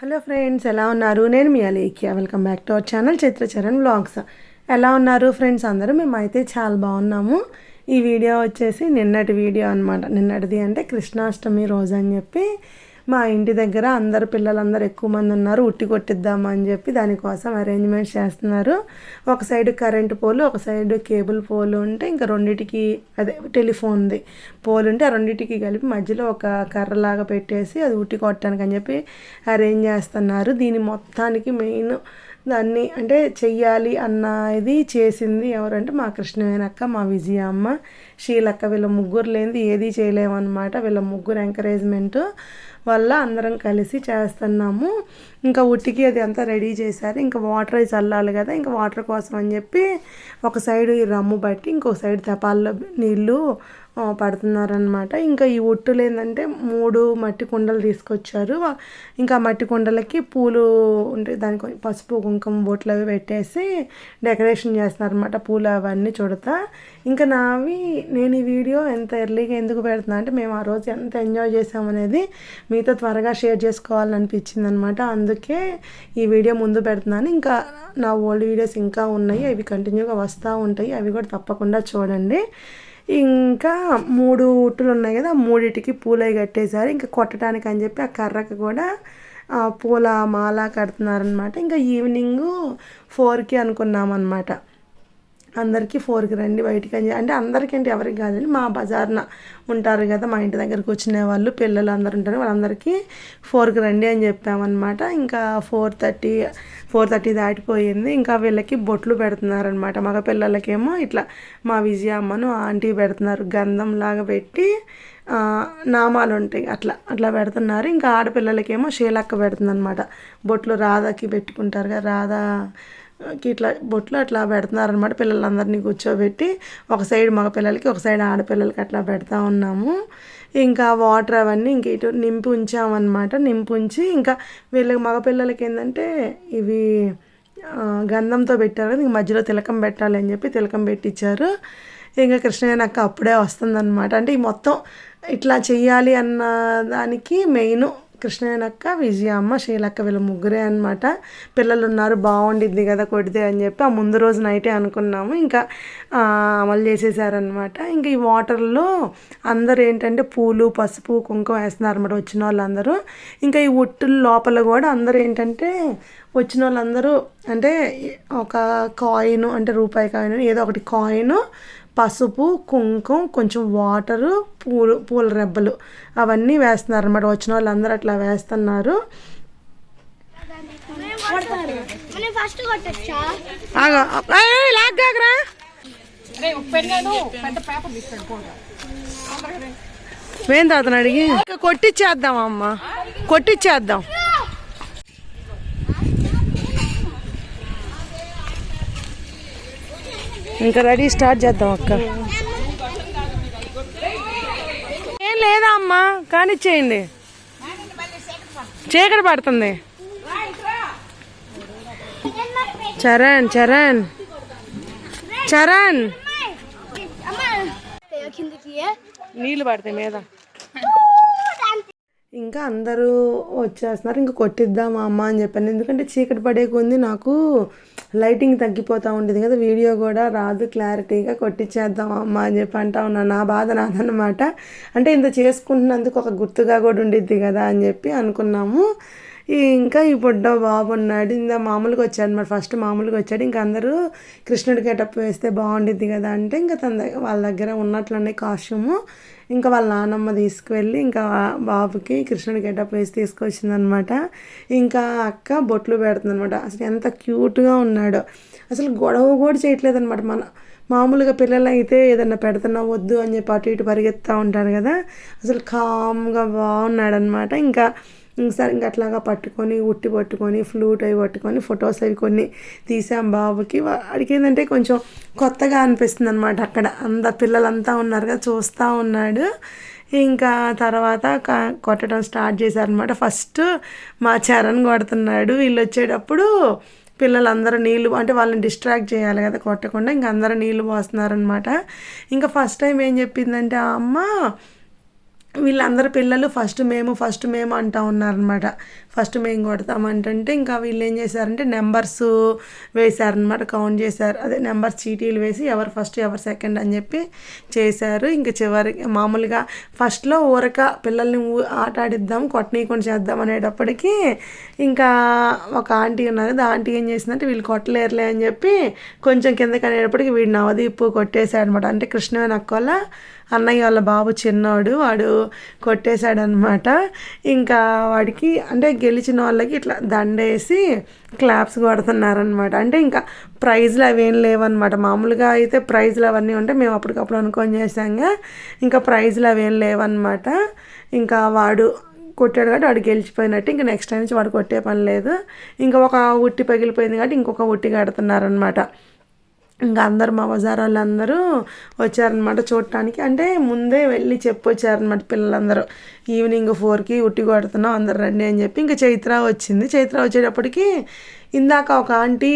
Hello friends ఎలా ఉన్నారు? నేను మీ Alekhya. Welcome back to our channel Chitracharan vlogs. ఎలా ఉన్నారు ఫ్రెండ్స్? అందరూ మేమైతే చాలా బాగున్నాము. ఈ వీడియో వచ్చేసి నిన్నటి వీడియో అనమాట నిన్నటిది అంటే కృష్ణాష్టమి రోజు అని చెప్పి మా ఇంటి దగ్గర అందరు పిల్లలందరూ ఎక్కువ మంది ఉన్నారు ఉట్టి కొట్టిద్దామా అని చెప్పి దానికోసం అరేంజ్మెంట్స్ చేస్తున్నారు. ఒక సైడ్ కరెంట్ పోలు ఒక సైడ్ కేబుల్ పోలు ఉంటే ఇంకా రెండింటికి అదే టెలిఫోన్ది పోలు ఉంటే ఆ రెండింటికి కలిపి మధ్యలో ఒక కర్రలాగా పెట్టేసి అది ఉట్టి కొట్టడానికి అని చెప్పి అరేంజ్ చేస్తున్నారు. దీని మొత్తానికి మెయిన్ దాన్ని అంటే చెయ్యాలి అన్న ఇది చేసింది ఎవరంటే మా కృష్ణవేనక్క మా విజయ అమ్మ శీలక్క వీళ్ళ ముగ్గురు లేనిది ఏది చేయలేమన్నమాట. వీళ్ళ ముగ్గురు ఎంకరేజ్మెంట్ వల్ల అందరం కలిసి చేస్తున్నాము. ఇంకా ఉట్టికి అది అంతా రెడీ చేశారు. ఇంకా వాటర్ అయి చల్లాలి కదా ఇంకా వాటర్ కోసం అని చెప్పి ఒక సైడ్ ఈ రమ్ము బట్టి ఇంకొక సైడ్ తెపాల్లో నీళ్ళు పడుతున్నారనమాట ఇంకా ఈ ఒట్టులు ఏంటంటే మూడు మట్టి కుండలు తీసుకొచ్చారు. ఇంకా మట్టి కుండలకి పూలు ఉంటే దానికి కొంచెం పసుపు కుంకుమ బొట్లు అవి పెట్టేసి డెకరేషన్ చేస్తున్నారనమాట పూలు అవన్నీ చూడతా. ఇంకా నావి నేను ఈ వీడియో ఎంత ఎర్లీగా ఎందుకు పెడుతున్నా అంటే మేము ఆ రోజు ఎంత ఎంజాయ్ చేసామనేది మీతో త్వరగా షేర్ చేసుకోవాలనిపించింది అనమాట అందుకే ఈ వీడియో ముందు పెడుతున్నాను. ఇంకా నా ఓల్డ్ వీడియోస్ ఇంకా ఉన్నాయి. అవి కంటిన్యూగా వస్తూ ఉంటాయి. అవి కూడా తప్పకుండా చూడండి. ఇంకా మూడు ఉట్టులు ఉన్నాయి కదా మూడిటికి పూలై కట్టేశారు. ఇంకా కొట్టడానికి అని చెప్పి ఆ కర్రకు కూడా ఆ పూల మాల కడుతున్నారనమాట ఇంకా ఈవినింగ్ ఫోర్కి అనుకున్నామన్నమాట. అందరికీ ఫోర్కి రండి బయటికి అని అంటే అందరికీ అంటే ఎవరికి కాదండి మా బజార్న ఉంటారు కదా మా ఇంటి దగ్గరకు వచ్చిన వాళ్ళు పిల్లలు అందరు ఉంటారు వాళ్ళందరికీ ఫోర్కి రండి అని చెప్పామన్నమాట. ఇంకా ఫోర్ థర్టీ ఫోర్ థర్టీ దాటిపోయింది. ఇంకా వీళ్ళకి బొట్లు పెడుతున్నారనమాట మగ పిల్లలకేమో ఇట్లా మా విజయ అమ్మను ఆంటీ పెడుతున్నారు గంధం లాగా పెట్టి నామాలు ఉంటాయి అట్లా అట్లా పెడుతున్నారు. ఇంకా ఆడపిల్లలకేమో షీలక్క పెడుతుంది అనమాట బొట్లు రాధాకి పెట్టుకుంటారు కదా రాధా ఇట్లా బొట్లు అట్లా పెడుతున్నారనమాట పిల్లలందరినీ కూర్చోబెట్టి. ఒక సైడ్ మగ పిల్లలకి ఒక సైడ్ ఆడపిల్లలకి అట్లా పెడతా ఉన్నాము. ఇంకా వాటర్ అవన్నీ ఇంక ఇటు నింపి ఉంచామన్నమాట. నింపి ఉంచి ఇంకా వీళ్ళకి మగ పిల్లలకి ఏంటంటే ఇవి గంధంతో పెట్టారు కదా ఇంక మధ్యలో తిలకం పెట్టాలి అని చెప్పి తిలకం పెట్టించారు ఇంకా కృష్ణయ్య నాకు అప్పుడే వస్తుందన్నమాట. అంటే ఈ మొత్తం ఇట్లా చెయ్యాలి అన్న దానికి మెయిన్ కృష్ణయ్యనక్క విజయమ్మ శీలక్క వీళ్ళ ముగ్గురే అనమాట పిల్లలు ఉన్నారు బాగుండిద్ది కదా కొడితే అని చెప్పి ఆ ముందు రోజు నైటే అనుకున్నాము. ఇంకా అమలు చేసేసారనమాట ఇంకా ఈ వాటర్లో అందరూ ఏంటంటే పూలు పసుపు కుంకుమ వేస్తున్నారు అనమాట వచ్చిన వాళ్ళందరూ. ఇంకా ఈ ఒట్టుల లోపల కూడా అందరూ ఏంటంటే వచ్చిన వాళ్ళందరూ అంటే ఒక కాయిన్ అంటే రూపాయి కాయిన్ ఏదో ఒకటి కాయిన్ పసుపు కుంకుమ కొంచెం వాటరు పూలు పూల రెబ్బలు అవన్నీ వేస్తున్నారు అనమాట వచ్చిన వాళ్ళందరూ అట్లా వేస్తున్నారు. మనం లాగ్గాకరా వేం తాతను అడిగి? ఇంకా కొట్టిచ్చేద్దాం అమ్మ. కొట్టిచ్చేద్దాం. ఇంకా రెడీ స్టార్ట్ చేద్దాం అక్క. ఏం లేదా అమ్మా? కానిచ్చేయండి. చీకటి పడుతుంది. చరణ్ చరణ్. చరణ్. నీళ్ళు పడతాయి మీద. ఇంకా అందరూ వచ్చేస్తున్నారు ఇంకా కొట్టిద్దామా అమ్మ అని చెప్పాను. ఎందుకంటే చీకటి పడే కొంది నాకు లైటింగ్ తగ్గిపోతూ ఉండేది కదా వీడియో కూడా రాదు క్లారిటీగా కొట్టించేద్దాం అమ్మ అని చెప్పి అంటా ఉన్నాను నా బాధ నాదన్నమాట. అంటే ఇంత చేసుకుంటున్నందుకు ఒక గుర్తుగా కూడా ఉండిద్ది కదా అని చెప్పి అనుకున్నాము. ఇంకా ఈ బుడ్డ బాబు ఉన్నాడు. ఇంకా మామూలుగా వచ్చాడు అనమాట ఫస్ట్ మామూలుగా వచ్చాడు. ఇంకా అందరూ కృష్ణుడి గెటప్ వేస్తే బాగుండిద్ది కదా అంటే ఇంకా తన దగ్గర వాళ్ళ దగ్గర ఉన్నట్లున్నాయి కాస్ట్యూము. ఇంకా వాళ్ళ నాన్నమ్మ తీసుకువెళ్ళి ఇంకా బాబుకి కృష్ణుడి గెటప్ వేసి తీసుకొచ్చిందనమాట. ఇంకా అక్క బొట్లు పెడుతుందనమాట. అసలు ఎంత క్యూట్గా ఉన్నాడో. అసలు గొడవ కూడా చేయట్లేదు అనమాట మన మామూలుగా పిల్లలు అయితే ఏదన్నా పెడుతున్నా వద్దు అని చెప్పి అటు ఇటు పరిగెత్తా ఉంటారు కదా. అసలు కామ్గా బాగున్నాడనమాట. ఇంకా సరే ఇంకా అట్లాగా పట్టుకొని ఉట్టి పట్టుకొని ఫ్లూట్ అవి పట్టుకొని ఫొటోస్ అవి కొన్ని తీసాం బాబుకి. వాడికి ఏంటంటే కొంచెం కొత్తగా అనిపిస్తుంది అనమాట అక్కడ. అంత పిల్లలంతా ఉన్నారు కదా చూస్తూ ఉన్నాడు. ఇంకా తర్వాత క- కొట్టడం స్టార్ట్ చేశారనమాట ఫస్ట్ మా చరణ్ కొడుతున్నాడు. వీళ్ళు వచ్చేటప్పుడు పిల్లలందరూ నీళ్ళు అంటే వాళ్ళని డిస్ట్రాక్ట్ చేయాలి కదా కొట్టకుండా ఇంకా అందరూ నీళ్ళు పోస్తున్నారనమాట ఇంకా ఫస్ట్ టైం ఏం చెప్పిందంటే ఆ అమ్మ వీళ్ళందరి పిల్లలు ఫస్ట్ మేము ఫస్ట్ మేము అంటూ ఉన్నారనమాట ఫస్ట్ మేము కొడతామంటే ఇంకా వీళ్ళు ఏం చేశారంటే నెంబర్స్ వేశారనమాట కౌంట్ చేశారు. అదే నెంబర్స్ చీటీలు వేసి ఎవరు ఫస్ట్ ఎవరు సెకండ్ అని చెప్పి చేశారు. ఇంకా చివరి మామూలుగా ఫస్ట్లో ఊరక పిల్లల్ని ఊ- ఆట ఆడిద్దాం కొట్టనీయకుండా చేద్దాం అనేటప్పటికీ ఇంకా ఒక ఆంటీ ఉన్నారు. కదా ఆంటీ ఏం చేసిందంటే వీళ్ళు కొట్టలేరులే అని చెప్పి కొంచెం కిందకి అనేటప్పటికి వీడు నవదీప్ కొట్టేశాడు అనమాట అంటే కృష్ణ అక్కోళ్ళ అన్నయ్య వాళ్ళ బాబు చిన్నోడు వాడు కొట్టేశాడనమాట ఇంకా వాడికి అంటే గెలిచిన వాళ్ళకి ఇట్లా దండేసి క్లాప్స్ కొడుతున్నారనమాట అంటే ఇంకా ప్రైజ్లు అవేం లేవన్నమాట. మామూలుగా అయితే ప్రైజ్లు అవన్నీ ఉంటే మేము అప్పటికప్పుడు అనుకొని చేసాంగా ఇంకా ప్రైజ్లు అవేం లేవన్నమాట. ఇంకా వాడు కొట్టాడు కాబట్టి వాడు గెలిచిపోయినట్టు ఇంకా నెక్స్ట్ టైం నుంచి వాడు కొట్టే పని లేదు. ఇంకా ఒక ఉట్టి పగిలిపోయింది కాబట్టి ఇంకొక ఉట్టి కడుతున్నారనమాట ఇంకా అందరు మా బజార్ వాళ్ళందరూ వచ్చారనమాట చూడటానికి అంటే ముందే వెళ్ళి చెప్పొచ్చారనమాట పిల్లలందరూ. ఈవినింగ్ ఫోర్కి ఉట్టి కొడుతున్నాం అందరు రండి అని చెప్పి ఇంకా చైత్ర వచ్చింది. చైత్ర వచ్చేటప్పటికి ఇందాక ఒక ఆంటీ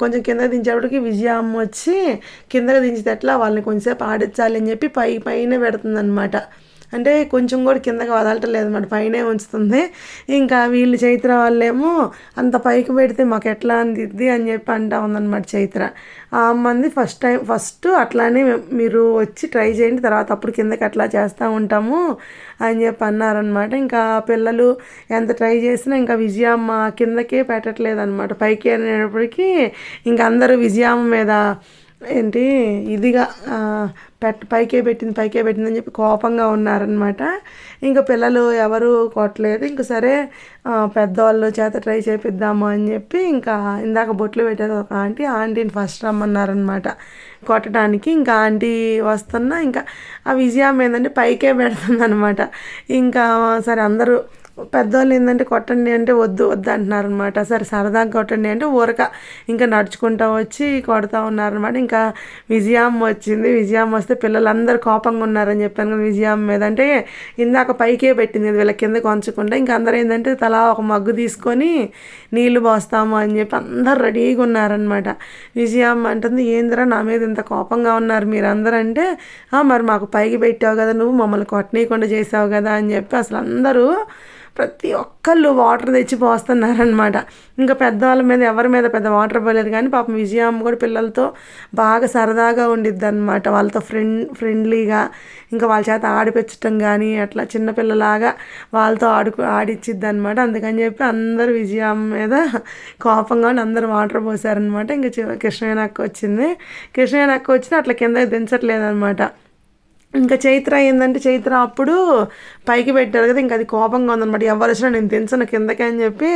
కొంచెం కింద దించేటప్పటికి విజయ అమ్మ వచ్చి కిందకి దించితే ఎట్లా వాళ్ళని కొంచెంసేపు ఆడించాలి అని చెప్పి పై పైన పెడుతుంది అంటే కొంచెం కూడా కిందకి వదలటం లేదు అనమాట పైనే ఉంచుతుంది. ఇంకా వీళ్ళు చైత్ర వాళ్ళేమో అంత పైకి పెడితే మాకు ఎట్లా అందిద్ది అని చెప్పి అంటా ఉందన్నమాట చైత్ర. ఆ అమ్మంది ఫస్ట్ టైం ఫస్ట్ అట్లానే మీరు వచ్చి ట్రై చేయండి తర్వాత అప్పుడు కిందకి అట్లా చేస్తూ ఉంటాము అని చెప్పి అన్నారనమాట ఇంకా పిల్లలు ఎంత ట్రై చేసినా ఇంకా విజయమ్మ కిందకే పెట్టట్లేదు అనమాట పైకి అనేటప్పటికీ ఇంకా అందరూ విజయమ్మ మీద ఏంటి? ఇదిగా పెట్ పైకే పెట్టింది పైకే పెట్టింది అని చెప్పి కోపంగా ఉన్నారనమాట ఇంకా పిల్లలు ఎవరు కొట్టలేదు. ఇంక సరే పెద్దవాళ్ళు చేత ట్రై చేపిద్దాము అని చెప్పి ఇంకా ఇందాక బొట్లు పెట్టేది ఒక ఆంటీ ఆంటీని ఫస్ట్ రమ్మన్నారనమాట కొట్టడానికి ఇంకా ఆంటీ వస్తున్నా ఇంకా ఆ విజయం ఏంటంటే పైకే పెడుతుంది అనమాట ఇంకా సరే అందరూ పెద్దవాళ్ళు ఏంటంటే కొట్టండి అంటే వద్దు వద్దు అంటున్నారు అనమాట సరే సరదాగా కొట్టండి అంటే ఊరక ఇంకా నడుచుకుంటా వచ్చి కొడతా ఉన్నారనమాట ఇంకా విజయమ్మ వచ్చింది. విజయమ్మ వస్తే పిల్లలందరూ కోపంగా ఉన్నారని చెప్పాను కదా విజయమ్మ మీద. అంటే ఇందాక పైకే పెట్టింది వీళ్ళ కింద కొంచకుండా ఇంకా అందరూ ఏంటంటే తలా ఒక మగ్గు తీసుకొని నీళ్ళు పోస్తాము అని చెప్పి అందరు రెడీగా ఉన్నారనమాట విజయమ్మ అంటుంది ఏందిరా నా మీద ఇంత కోపంగా ఉన్నారు మీరు అందరూ అంటే మరి మాకు పైకి పెట్టావు కదా నువ్వు మమ్మల్ని కొట్టనీయకుండా చేసావు కదా అని చెప్పి అసలు అందరూ ప్రతి ఒక్కళ్ళు వాటర్ తెచ్చి పోస్తున్నారనమాట ఇంకా పెద్దవాళ్ళ మీద ఎవరి మీద పెద్ద వాటర్ పోలేదు కానీ పాపం విజయమ్మ కూడా పిల్లలతో బాగా సరదాగా ఉండిద్ది అనమాట వాళ్ళతో ఫ్రెండ్ ఫ్రెండ్లీగా ఇంకా వాళ్ళ చేత ఆడిపించటం కానీ అట్లా చిన్నపిల్లలాగా వాళ్ళతో ఆడుకు ఆడిచ్చిద్ది అనమాట అందుకని చెప్పి అందరూ విజయమ్మ మీద కోపంగా ఉండి అందరూ వాటర్ పోసారనమాట ఇంకా కృష్ణయ్య అక్క వచ్చింది. కృష్ణయ్య అక్క వచ్చిన అట్లా కిందకి దించట్లేదనమాట ఇంకా చైత్ర ఏంటంటే చైత్ర అప్పుడు పైకి పెట్టారు కదా ఇంకా అది కోపంగా ఉందన్నమాట. ఎవరు వచ్చినా నేను దించను కిందకి అని చెప్పి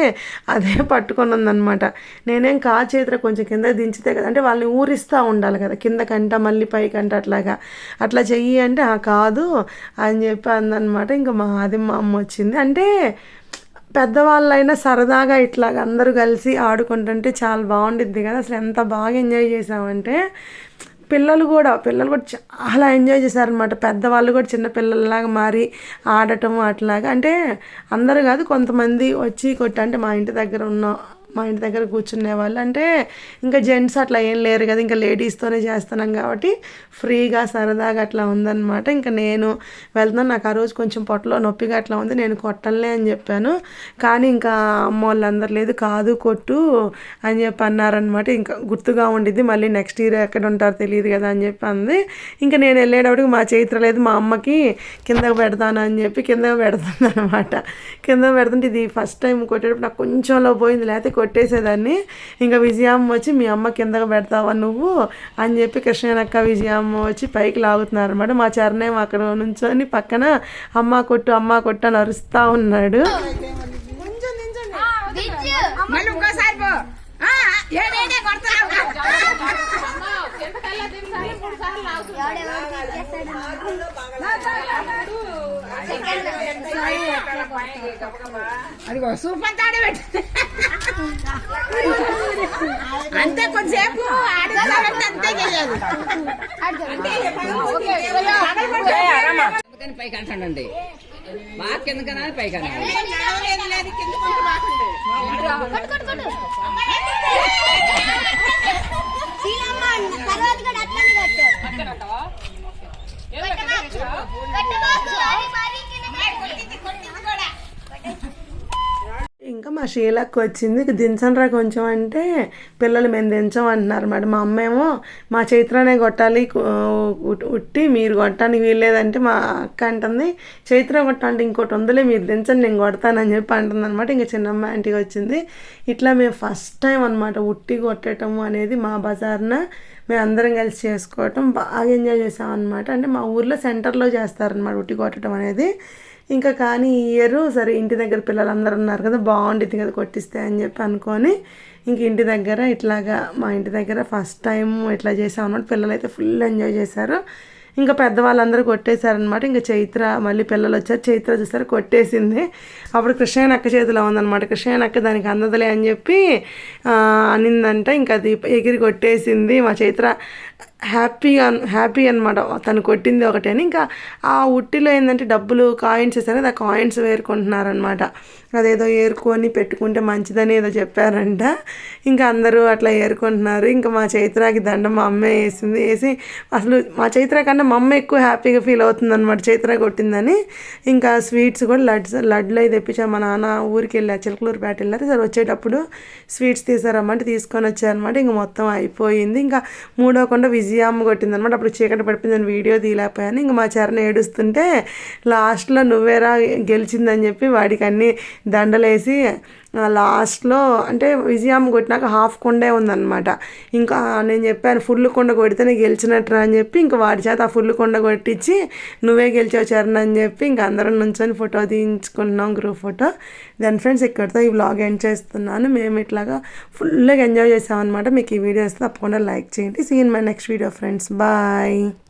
అదే పట్టుకొని ఉందన్నమాట. నేనేం కా చైత్ర కొంచెం కింద దించితే కదా అంటే వాళ్ళని ఊరిస్తూ ఉండాలి కదా కిందకంట మళ్ళీ పైకంట అట్లాగా. అట్లా చెయ్యి అంటే "ఆ, కాదు అని చెప్పి అందనమాట ఇంకా మా అది మా అమ్మ వచ్చింది. అంటే పెద్దవాళ్ళైనా సరదాగా ఇట్లాగ అందరూ కలిసి ఆడుకుంటుంటే చాలా బాగుండిద్ది కదా. అసలు ఎంత బాగా ఎంజాయ్ చేసామంటే పిల్లలు కూడా పిల్లలు కూడా చాలా ఎంజాయ్ చేశారనమాట పెద్దవాళ్ళు కూడా చిన్న పిల్లల్లాగా మారి ఆడటం అట్లాగా. అంటే అందరూ కాదు కొంతమంది వచ్చి కొట్టి అంటే మా ఇంటి దగ్గర ఉన్న మా ఇంటి దగ్గర కూర్చునే వాళ్ళు. అంటే ఇంకా జెంట్స్ అట్లా ఏం లేరు కదా ఇంకా లేడీస్తోనే చేస్తున్నాం కాబట్టి ఫ్రీగా సరదాగా అట్లా ఉందన్నమాట. ఇంకా నేను వెళ్తున్నాను. నాకు ఆ రోజు కొంచెం పొట్టలో నొప్పిగా అట్లా ఉంది. నేను కొట్టలే అని చెప్పాను. కానీ ఇంకా అమ్మ వాళ్ళందరూ లేదు కాదు కొట్టు అని చెప్పి అన్నారనమాట ఇంకా గుర్తుగా ఉండిద్ది మళ్ళీ నెక్స్ట్ ఇయర్ ఎక్కడ ఉంటారో తెలియదు కదా అని చెప్పి అంది. ఇంకా నేను వెళ్ళేటప్పటికి మా చైత్ర లేదు మా అమ్మకి కిందకు పెడతాను అని చెప్పి కిందకు పెడుతుంది అనమాట కింద పెడుతుంటే ఇది ఫస్ట్ టైం కొట్టేటప్పుడు నాకు కొంచెంలో పోయింది. లేకపోతే కొట్టేసేదాన్ని. ఇంకా విజయమ్మ వచ్చి మీ అమ్మ కిందకు పెడతావా నువ్వు? అని చెప్పి కృష్ణనక్క విజయమ్మ వచ్చి పైకి లాగుతున్నారు అనమాట మా చరణేమో అక్కడ నుంచొని పక్కన అమ్మ కొట్టు అమ్మ కొట్టు అని అరుస్తూ ఉన్నాడు ఇంకోసారి పో ఆ, ఏడేడే కొడతావు అదిగో సూప్ అంతా ఆడబెట్టు అంతే కొంచెంసేపు ఆడించాలంటే అంతే చేయాలి అందుకని పైకి అంటానండి బాగా కిందకనా పైకి అనాలి తర్వాత ఇంకా మా షీలక్క వచ్చింది. "ఇక దించండ్రా కొంచెం అంటే పిల్లలు మేము దించం అంటున్నారు మేడం. మా అమ్మ ఏమో మా చైత్రనే కొట్టాలి. ఉట్టి మీరు కొట్టడానికి వీల్లేదంటే మా అక్క అంటుంది. చైత్ర కొట్టాలంటే ఇంకోటి ఉందిలే మీరు దించండి నేను కొడతానని చెప్పి అంటుంది అనమాట ఇంకా చిన్నమ్మ ఆంటీకి వచ్చింది. ఇట్లా మేము ఫస్ట్ టైం అనమాట ఉట్టి కొట్టడం అనేది మా బజార్న. మేము అందరం కలిసి చేసుకోవటం బాగా ఎంజాయ్ చేసాం అనమాట అంటే మా ఊర్లో సెంటర్లో చేస్తారనమాట ఉట్టి కొట్టడం అనేది. ఇంకా కానీ ఈ ఇయర్ సరే ఇంటి దగ్గర పిల్లలందరూ ఉన్నారు కదా బాగుండేది కదా కొట్టిస్తే అని చెప్పి అనుకొని ఇంక ఇంటి దగ్గర ఇట్లాగా మా ఇంటి దగ్గర ఫస్ట్ టైం ఇట్లా చేసాం అనమాట పిల్లలు అయితే ఫుల్ ఎంజాయ్ చేశారు. ఇంకా పెద్దవాళ్ళందరూ కొట్టేశారనమాట ఇంకా చైత్ర మళ్ళీ పిల్లలు వచ్చారు. చైత్ర చూసారు? కొట్టేసింది. అప్పుడు కృష్ణయ్య అక్క చేతిలో ఉందనమాట కృష్ణయ్య అక్క దానికి అందదులే అని చెప్పి అనిందంట. ఇంకా అది ఎగిరి కొట్టేసింది. మా చైత్ర హ్యాపీగా హ్యాపీ అనమాట తను కొట్టింది ఒకటి అని. ఇంకా ఆ ఉట్టిలో ఏంటంటే డబ్బులు కాయిన్స్ ఇస్తారు ఆ కాయిన్స్ వేరుకుంటున్నారనమాట అదేదో ఏరుకొని పెట్టుకుంటే మంచిదని ఏదో చెప్పారంట. ఇంకా అందరూ అట్లా ఏరుకుంటున్నారు. ఇంకా మా చైత్రకి దండం మా అమ్మే వేసింది. వేసి అసలు మా చైత్ర కన్నా మా అమ్మ ఎక్కువ హ్యాపీగా ఫీల్ అవుతుంది అనమాట చైత్ర కొట్టిందని. ఇంకా స్వీట్స్ కూడా లడ్స్ లడ్లు అవి తెప్పించాము మా నాన్న ఊరికి వెళ్ళారు చిలకలూరుపేట వెళ్ళారు. సరే వచ్చేటప్పుడు స్వీట్స్ తీసారమ్మంటే తీసుకొని వచ్చారనమాట ఇంకా మొత్తం అయిపోయింది. ఇంకా మూడో కొండ విజయమ్మ కొట్టింది అనమాట అప్పుడు చీకటి పడిపోయిందని వీడియో తీయలేకపోయాను. ఇంకా మా చరణ ఏడుస్తుంటే లాస్ట్లో నువ్వేరా గెలిచిందని చెప్పి వాడికి అన్ని దండలేసి లాస్ట్లో అంటే విజయం కొట్టినాక హాఫ్ కొండే ఉందన్నమాట. ఇంకా నేను చెప్పాను ఫుల్ కొండ కొడితేనే గెలిచినట్రా అని చెప్పి ఇంకా వాడి చేత ఆ ఫుల్ కొండ కొట్టించి నువ్వే గెలిచావు చరణ్ అని చెప్పి ఇంకా అందరం నుంచొని ఫోటో తీయించుకున్నాం గ్రూప్ ఫోటో. దాని ఫ్రెండ్స్ ఇక్కడితో ఈ వ్లాగ్ ఎండ్ చేస్తున్నాను. మేము ఇట్లాగా ఫుల్గా ఎంజాయ్ చేసామన్నమాట. మీకు ఈ వీడియోస్ తప్పకుండా లైక్ చేయండి. See in my next video friends bye